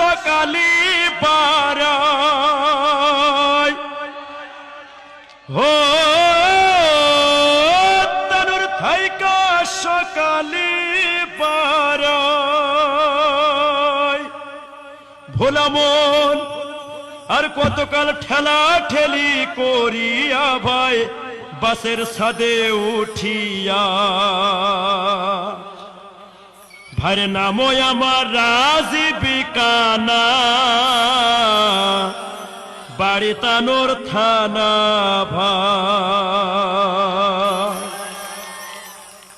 সকালি পারায় হো তনুর থাইকা সকালি পারায় ভোলা মন, আর কতকাল ঠেলা ঠেলি করিয়া ভাই, বাসের সাদে উঠিয়া। ভাইরে নামো আমার রাজীবিকানা বাড়ি তানোর থানা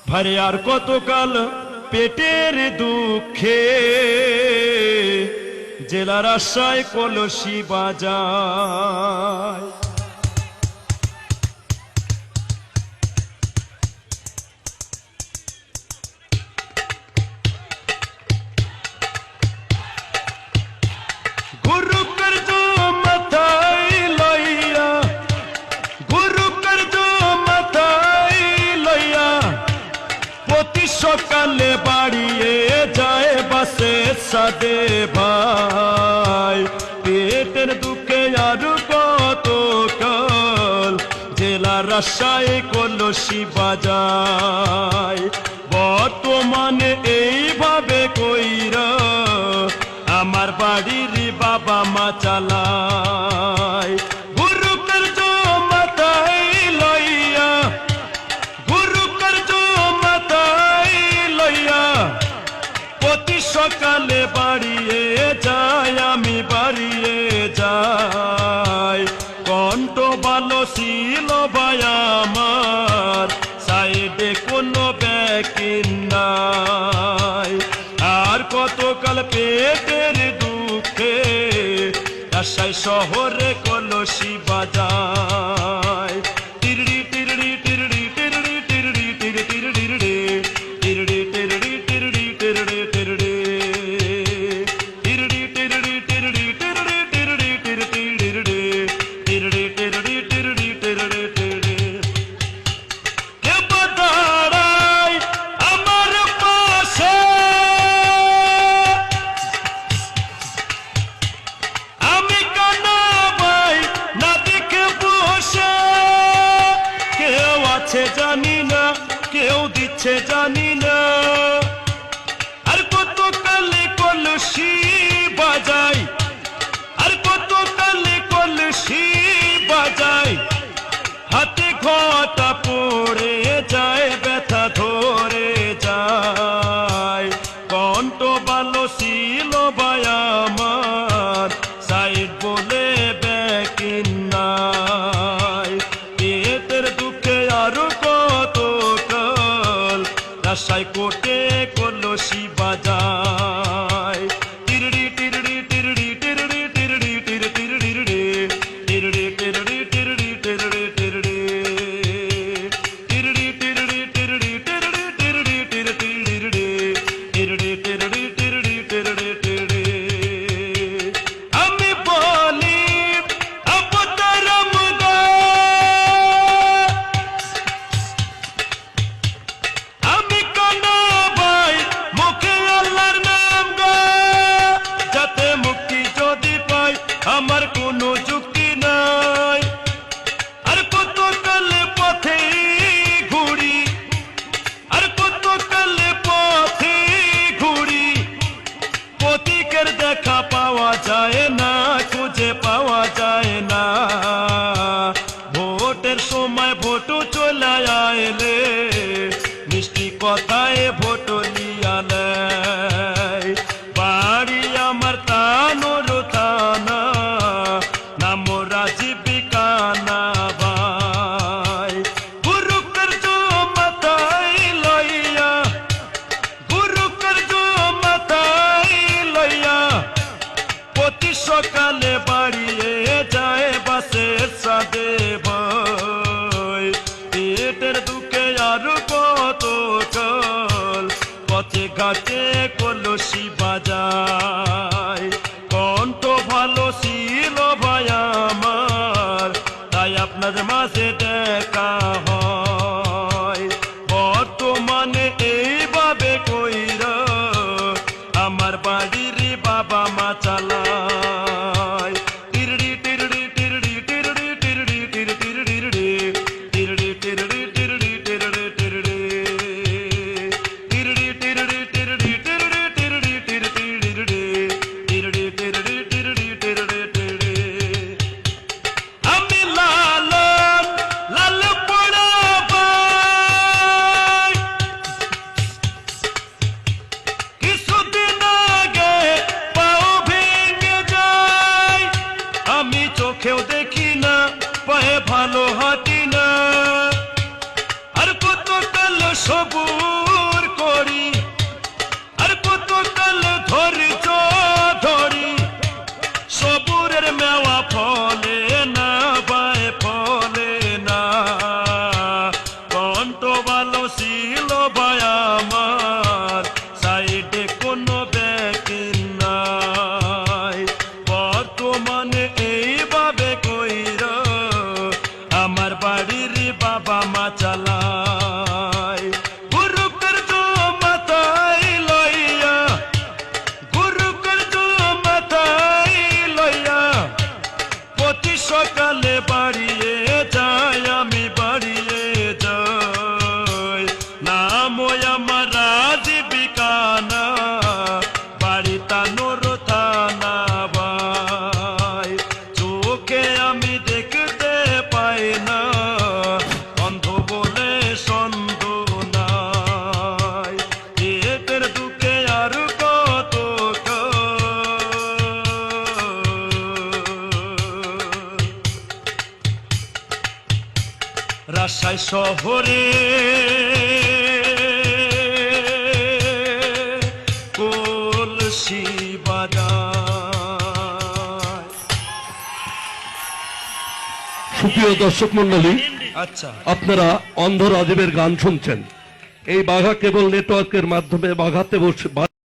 ভারে আর কতকাল পেটের দুঃখে জেলার আশায় কলসি বাজায় সাদে ভাই, পেটের দুঃখে আর কত কাল? জেলা রাশায় কলসি বাজায় বর্তমানে এইভাবে কইরা আমার বাড়ির বাবা মা চালায়। ভাই আমার সাইডে কোনো ব্যাকিন নাই। আর কতকাল পেটের দুঃখে রাজশাহী শহরে কলসি বাজায়। জানি না আর কত কালে কলসি বাজাই? আর কত কালে কলসি বাজাই? হাতে ঘটা পড়ে যায়, ব্যথা ধরে যায়। কণ্ঠ ভালো ছিল আমার, সাইড বলে ব্যাকিন নাই। পেটের দুঃখে আরও já sai cortei. সবুজ গেলে বাড়ি রাজশাহী শহরে। কলসি সুপ্রিয় দর্শক মন্ডলী আচ্ছা। আপনারা অন্ধ রাজীবের গান শুনছেন। এই বাঘা কেবল নেটওয়ার্কের মাধ্যমে বাঘাতে বসে